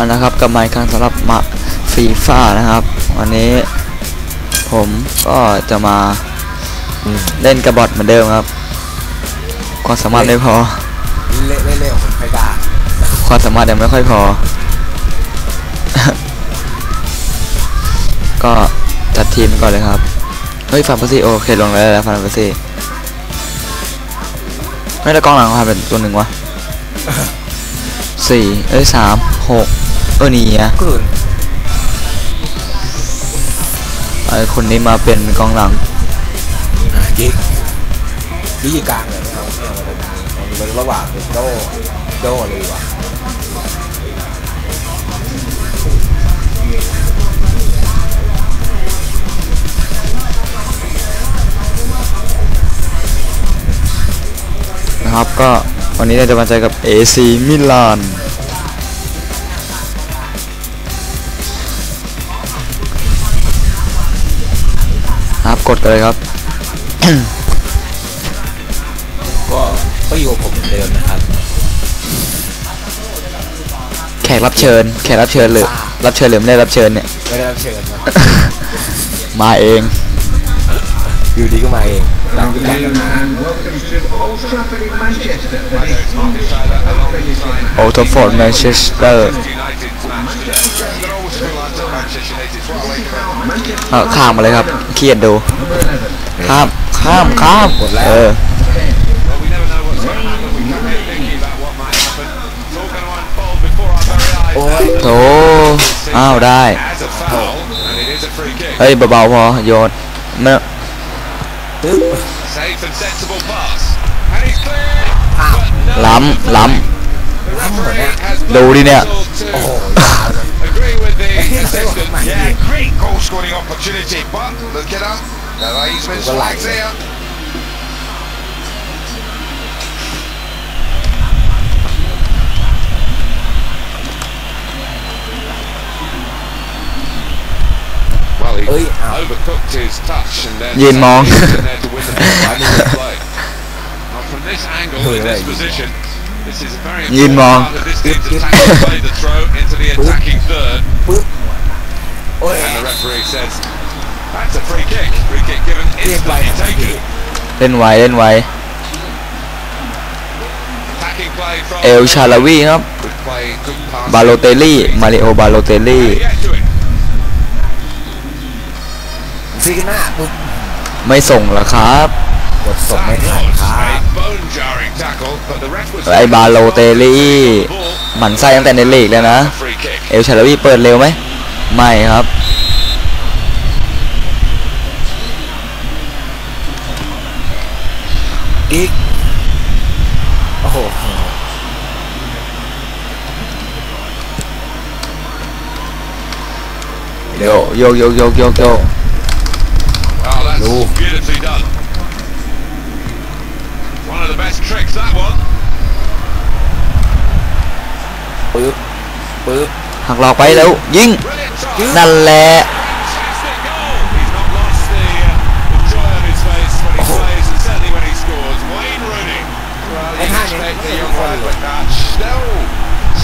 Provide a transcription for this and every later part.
เอาละครับกลับมาอีกครั้งสำหรับมาฟีฟ่านะครับ วันนี้ผมก็จะมาเล่นกระบอทเหมือนเดิมครับ ความสามารถไม่พอเละเละเละของใครกล้าความสามารถยังไม่ค่อยพอ ก็จัดทีมก่อนเลยครับ เฮ้ยฟันเฟอร์ซี่โอเคลงแล้วแล้วฟันเฟอร์ซี่ไม่ได้กล้องหลังพาเป็นตัวหนึ่งวะสี่เอ้ยสามหก เออนี่อะเกินไอคนนี้มาเป็นกองหลังอะยิงยิงกลางเลยไม่เอาไม่เอาตรงนี้เอาเป็นระหว่างเป็นโดโดเลยดีกว่านะครับก็วันนี้เราจะมาเจอกับ AC มิลาน กดกันเลยครับ ก็ก็อยู่กับผมเหมือนเดิมนะครับ แขกรับเชิญ แขกรับเชิญหรือ รับเชิญหรือไม่ได้รับเชิญเนี่ย ไม่ได้รับเชิญนะมาเอง อยู่ดีก็มาเองหลังจากกันมา and welcome to Old Trafford in Manchester for this โอทฟอร์ดแมนเชสเตอร์ เออข้ามมาเลยครับเครียดดูข้ามข้ามข้ามกดแล้วเออโอ้ยโถอ้าวได้ เฮ้ยเบาๆพอโยนไม่ตึ๊บ Safe and sensible pass. And he's clear. อ้าวล้ำล้ Referee has ำ ดูดิเนี่ย to โอ้โห agree with the assistant. Yeah, Yeah, great goal scoring opportunity, but look at him. The linesman's Well, flags like- here. เอ้ยอ้าว overcooked his touch and then ยืนมอง in there to win the ball by the play. Now from this angle, in this position, this is a very ยืน important มอง part of this team's attack to play the throw into the attacking third. ปึ๊บโอ้ย And the referee says, that's a free kick. Free kick given เรียกไป instantly taken. เล่นไวเล่นไว Attacking play from เอลชาลาวีครับ Good play, good pass. บาโลเตลลี่ มาริโอ บาโลเตลลี่ And he gets to it. ซีกันหน้าปึ๊บไม่ส่งเหรอครับก ดส่งไม่ทันครับไอบาโลเตลี่หมันไส้ตั้งแต่ในลีกแล้วนะ เอลชาลวีเปิดเร็วไหมไม่ครับอีกโอ้โหโยโยกโยกโยกโยกโยก ปึ๊บปึ๊บหักหลอกไปแล้วยิง Brilliant try. นั่นแหละ Fantastic goal. He's not lost the, uh, the joy on his face when he plays, and certainly when he scores. Wayne Rooney. Well, Hey, you hi, expect man. the young lad, but that's still,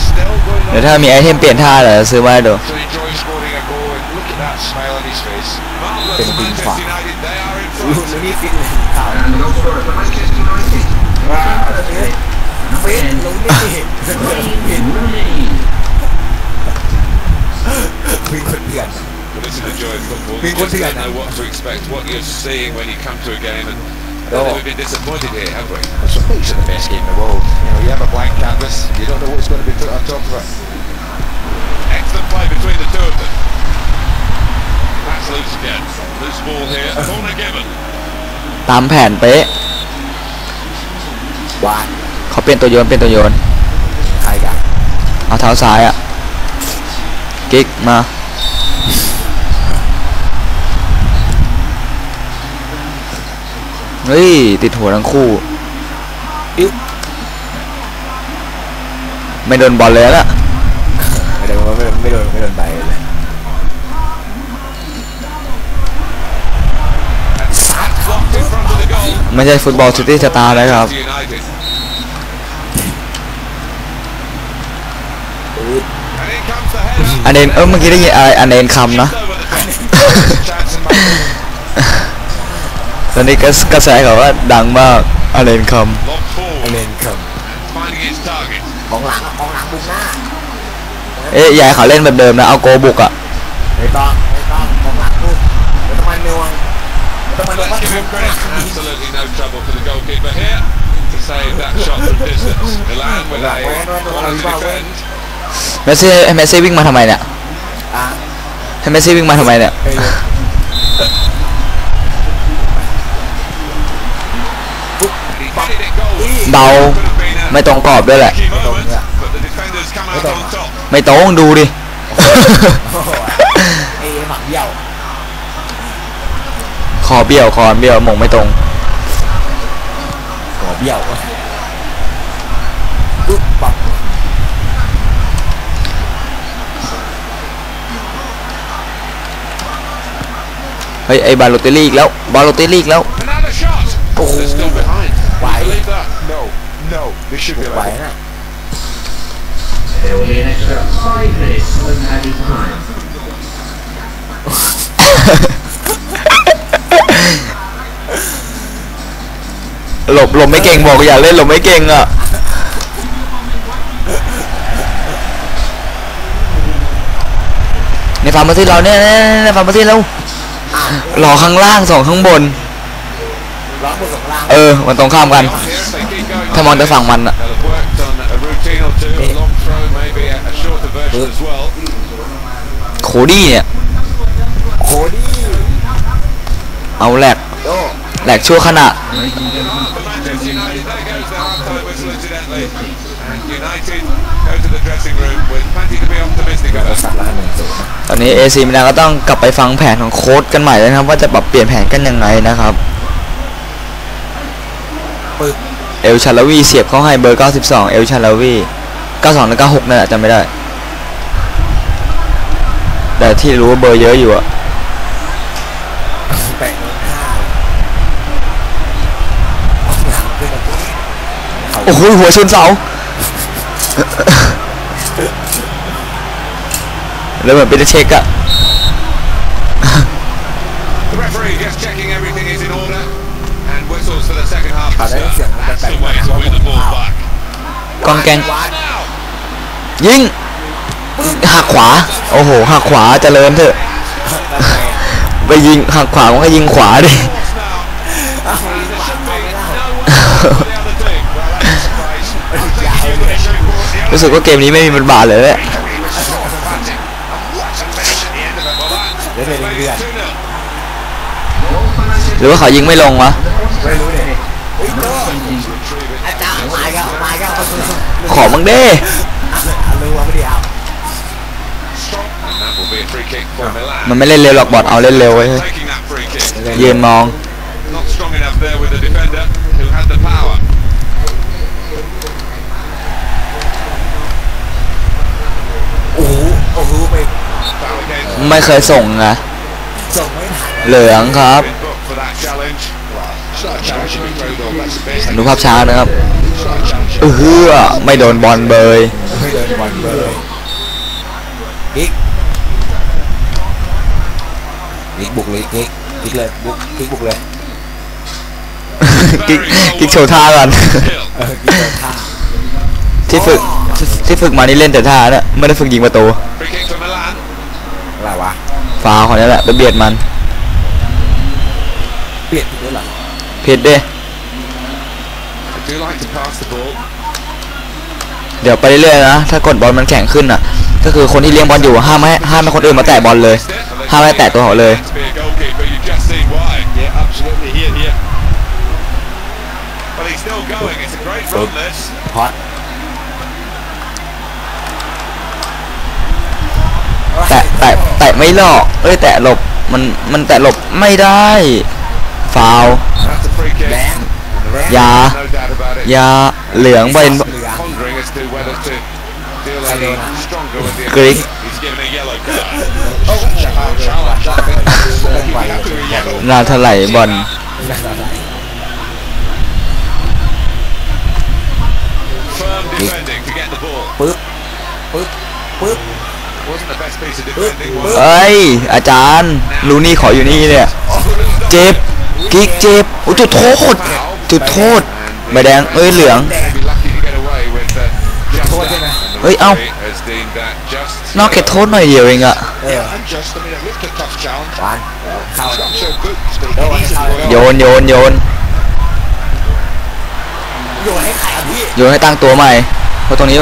still going เดี๋ยว on ถ้ามีไอเทมเปลี่ยนท่าเหรอซื้อมาให้ดู to enjoy scoring a goal. And look at that smile on his face. Marvellous Been for been Manchester fun. United. They are in ลู front. กนี่ฟิตเลย ข้าว and the goal scorer for Manchester United. ฟิตลูกนี่ฟิต Rooney. มีคนเปลี่ยน But this is the joy of football. Been You just good don't together. know what to expect, what you're seeing when you come to a game. And I No. don't think we've been disappointed here, have we? It's it's the best game in the world. You know, you have a blank canvas, you don't know what's going to be put on top of it. Excellent play between the two of them. That's loose again. Loose ball here. Corner given. ตามแผนเป๊ะ วาน เขาเป็นตัวโยนเป็นตัวโยนใครกันเอาเท้าซ้ายอะกิ๊กมาเฮ้ยติดหัวทั้งคู่อิ๊วไม่โดนบอลเลยนะไม่ได้ไม่โดนไม่โดนไม่โดนใบเลยซัด Blocked in front of the goal. ไม่ใช่ฟุตบอลซิตี้สตาร์นะครับ อันเดนเออเมื่อกี้ได้ยินอะไรอันเดนคำนะ Over the chance and made ตอนนี้ก็กระแสเขาว่าดังมากอันเดนค long ไอ forward เลนเคิม finding its target. ของหลังอะของหลังบุกหน้าำเอ๊ะอยายเขาเล่นแบบเดิมนะเอาโกบุกอะไม่ต้องไม่ต้องของหลังบุกไม่ต้องมันเนวงไม่ต้องมันเนวง Let's give him credit. Absolutely no trouble for the goalkeeper here to save that shot from distance. Milan with a quality defend. เมสซี่ให้เมสซี่วิ่งมาทำไมเนี่ยอะให้เมสซี่วิ่งมาทำไมเนี่ยเฮ้ย And he headed it goal. เดา Could have been a ไม่ตรงกรอบด้วยแหละ tricky moment, but the defenders come out on top. ไม่ตรงดูดิ โอ้โหไอ้หมักเบี้ยวคอเบี้ยวคอเบี้ยวหมงไม่ตรง หัวเบี้ยวปุ๊บปับ เฮ้ยไอ้บาโลเตลีกแล้วบาโลเตลีกแล้วโอ้โหไปไปวนะหลบหลบไม่เก่งบอกอย่าเล่นหลบไม่เก่งอะในฟาร์มมาที่เราเนี่ยในฟาร์มมาที่เรา หล่อข้างล่างสองข้างบน ร้องบนสองล่างเออ มันตรงข้ามกัน Here if they keep going ถ้ามองแต่ฝั่งมันอะ They'll have worked on a routine or two, a long throw, maybe a, a shorter version as well. โคดี้เนี่ย โคดี้เอาแหลกโดแหลกชั่วขณะ For Manchester ตอนนี้เอซีมินาก็ต้องกลับไปฟังแผนของโค้ดกันใหม่เลยนะครับ ว่าจะปรับเปลี่ยนแผนกันยังไงนะครับเอลชาลาวีเสียบเข้าให้เบอร์ 92 เอลชาลาวี 92 และวก็6นั่นแหละไม่ได้ แต่ที่รู้ว่าเบอร์เยอะอยู่อะโอ้โหหัวชนเสา แล้วเหมือนเป็นเช็คอะ The referee just checking everything is in order. And whistles for the second half to Ah, that's start. it. That's the way to win the ball back. กองแกงวัด Now, ยิงหักขวา โอ้โหหักขวาเจริญเถอะทำไมอะไปยิงหักขวามันก็ยิงขวาดิ รู้สึกว่าเกมนี้ไม่มีบทบาทเลยเนี่ย He was strong for batting. And what a finish at the end of it. Well, that เดี๋ยวเป็น made เดือน it 2-0. หรือว่าเขายิงไม่ลงวะไม่รู้เนี่ยเฮ้ยโตอาจารย์มาอีก็มาอีก็ขอบังเด้รู้ว่าไม่ได้เอา And that will be a free kick for Milan. มันไม่เล่นเร็วหรอกบอลเอาเล่นเร็วไว้ยเฮ้ย Taking that free kick. ยืนมอง Not strong enough there with the defender who had the power. โอ้โห โอ้โหไป Foul against ไม่เคยส่งนะส่งไม่ทันเหลืองครับ been booked for that challenge. It's not a challenge to be proud of, that's the best. ดูภาพช้านะครับ It's not a challenge. เออเฮือไม่โดนบอลเบยไม่เดินบอลเบอร์กิ๊กกิ๊กบุกเลยกิ๊กกิ๊กเลยบุกกิ๊กบุกเลยกิ๊กกิ๊กโชว์ท่าก่อน Hill. เออกิ๊กเดินท่าที่ฝึก ที่ที่ฝึกมานี่เล่นแต่ท่าเนี่ยไม่ได้ฝึกยิงประตู Free kick for Milan. อะไรวะฟาวคนนี้แหละไปเบียดมันเปลี่ยนอีกแล้วเหรอผิดเด้ They do like to pass the ball. เดี๋ยวไปเรื่อยๆนะ ถ้ากดบอลมันแข็งขึ้นอะ ก็คือคนที่เลี้ยงบอลอยู่ห้ามไม่ให้ห้ามให้คนอื่นมาแตะบอลเลยห้ามไม่ให้แตะตัวเขาเลย To be a goalkeeper, you just see why. Yeah, absolutely. Here, here. Well, he's still going. It's a great run, this. พอด แตะ แตะแตะไม่หลอกเอ้ยแตะหลบมันมันแตะหลบไม่ได้ฟาว That's a free kick. แดงยา No doubt about it. ยาเหลืองไปเหลือง Pondering as to whether to deal I don't any know. stronger with the Greek. He's given a yellow card. Such a hard challenge. I think. เล่นไปเลยนานเท่าไหร่บอล Firm defending to get the ball. ปึ๊บปึ๊บปึ๊บ เอ้ย อาจารย์ ลูนี่ขออยู่นี่เนี่ย เจ็บ กิ๊กเจ็บ โอ้จุดโทษ จุดโทษ ใบแดง เอ้ย เหลือง Maybe lucky to get away with uh, just โทษใช่ไหม that. เฮ้ย เอ้า Has deemed that just. นอกเขตโทษหน่อยเดียวเองอะเออ And just, I mean, it looked a tough challenge. หวานเข้า Got so good, but Oh, he easily yeah. got โย out. นโยนโยนโยนให้ใครอะพี่โยนให้ตั้งตัวใหม่ เพราะตรงนี้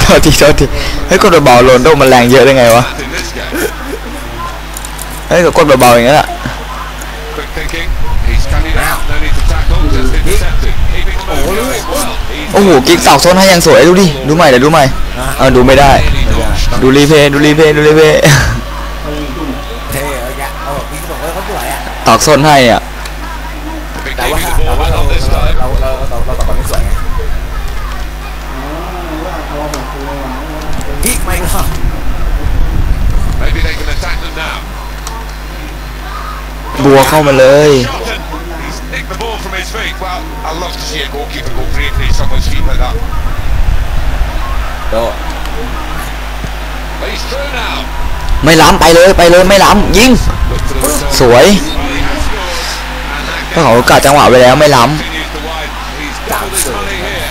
โทษทีโทษทีเฮ้ยกดเบาๆโรนลโดมันแรงเยอะได้ไงวะ In this game, เฮ้ยก็กดเบาๆอย่างนั้นอะ quick thinking. He's coming out. No need to tackle. Just intercepted. Keeping moving going well. He's โอ้โหกิ๊กตอกโซนให้ยังสวยดูดิดูใหม่เดี๋ยวดูใหม่เออดูไม่ได้ really not ดูรีเพย์ดูรีเพย์ดูรีเพย์เท่เลยแกเออพี่ก็บอกว่าเขาสวยอะตอกโซนให้อะ been แต่ว่า keeping the แต่ ball ว่า well เรา on this เรา time. เราเราเราเราตอบไม่สวยไงพี่ไม่หรอก Maybe they can attack them now. บัวเข้ามาเลย Shot and he's nicked the ball from his feet. Well, I love to see a goalkeeper go creatively someone's feet like that. โด But he's through now. ไม่ล้ำไปเลยไปเลยไม่ล้ำยิง Look for the return. สวย Well, he has scored. And that ก็เขากะจังหวะไปแล้วไม่ล้ continues to widen. He's doubled his money here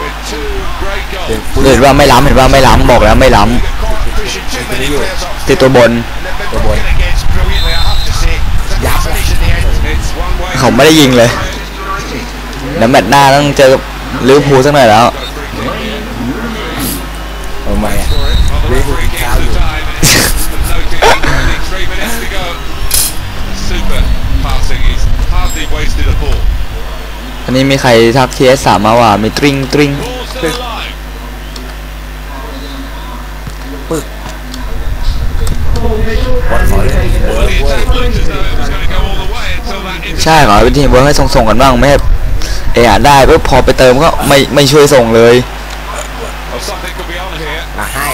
with two great เด็ก goals. ปุ้ำเห็นว่าไม่ล้ำเห็นว่าไม่ล้ำบอกแล้วไม่ล้ They've caught pushing too many players off. ำติดตัวบน And they've been broken เขาไม่ได้ยิงเลยเดี๋ยวแมตช์หน้าต้องเจอลิเวอร์พูลสักหน่อยแล้วทำไมอะ For it. On the Liverpool referee gives Italian. the time. and it's noted only three minutes to go. Super passing. He's hardly wasted a ball. อันนี้มีใครทักทีเอสสามมาว่ามีตริงตริง Ball still alive. บอลขอเล่นเวิร์ก The เว้ย attack looked as though it was going to go all the way until that ใช่ขอเป็นทีมเวิร์กให้ส่งๆกันบ้างไม่ให้เออได้ปุ๊บพอไปเติมก็ไม่ไม่ช่วยส่งเลย Well, something could be on here. มาให้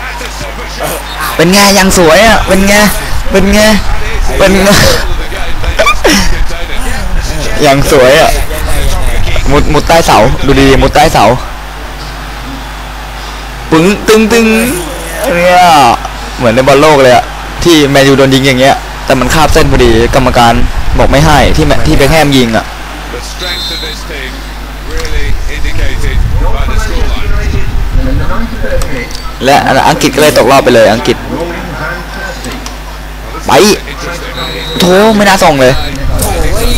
That's a super shot. เป็นไงยังสวยอะเป็นไงเป็นไงเป็นไง All of the game, they just couldn't contain it. ยังสวยอะยังไงยังไงมุดมุดใต้เสาดูดีๆมุดใต้เสาปึ้งตึงตึงเนี่ย เหมือนในบอลโลกเลยอะที่แมนยูโดนยิงอย่างเงี้ย แต่มันคาบเส้นพอดีกรรมการบอกไม่ให้ที่แมที่เบคแฮมยิงอะ The strength of this team really indicated by the scoreline. in the 93rd minute. และอังกฤษก็เลยตกรอบไปเลยอังกฤษ Rolling Van Persie. ไป Interesting. โถไม่น่าส่งเลยโอ้ย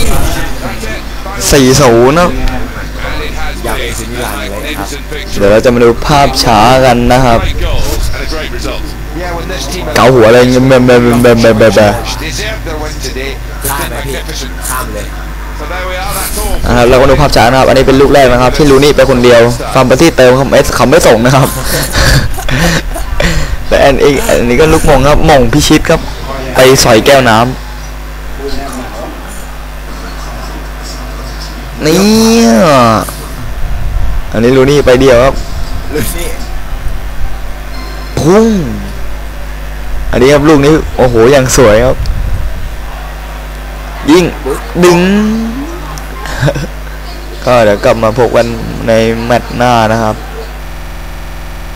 สี่ศูนย์นะ And it has Yeah, been it's in Milan, a right? magnificent victory. เดี๋ยวเราจะมาดูภาพช้ากันนะครับ Great goals and a great result. Yeah, when this team เกาหัวอะไรเงี้ยแบบแบบแบบแบบแบบแบบ deserved their win today. ข้ามไหมพี่ข้ามเลย So there we are, that's all. นะครับเราก็ดูภาพช้านะครับ อันนี้เป็นลูกแรกนะครับ ที่ลูนี่ไปคนเดียวฟาร์มเปอร์ซี่เติมเขาไม่เขาไม่ส่งนะครับและอันอีกอันนี้ก็ลูกมงครับมงพิชิตครับ ไปสอยแก้วน้ำเนี่ยอันนี้ลูนี่ไปเดียวครับลูกนี่พุ่ง อันนี้ครับลูกนี้โอ้โหอย่างสวยครับ ยิงดึง ก็เดี๋ยวกลับมาพบกันในแมตช์หน้านะครับ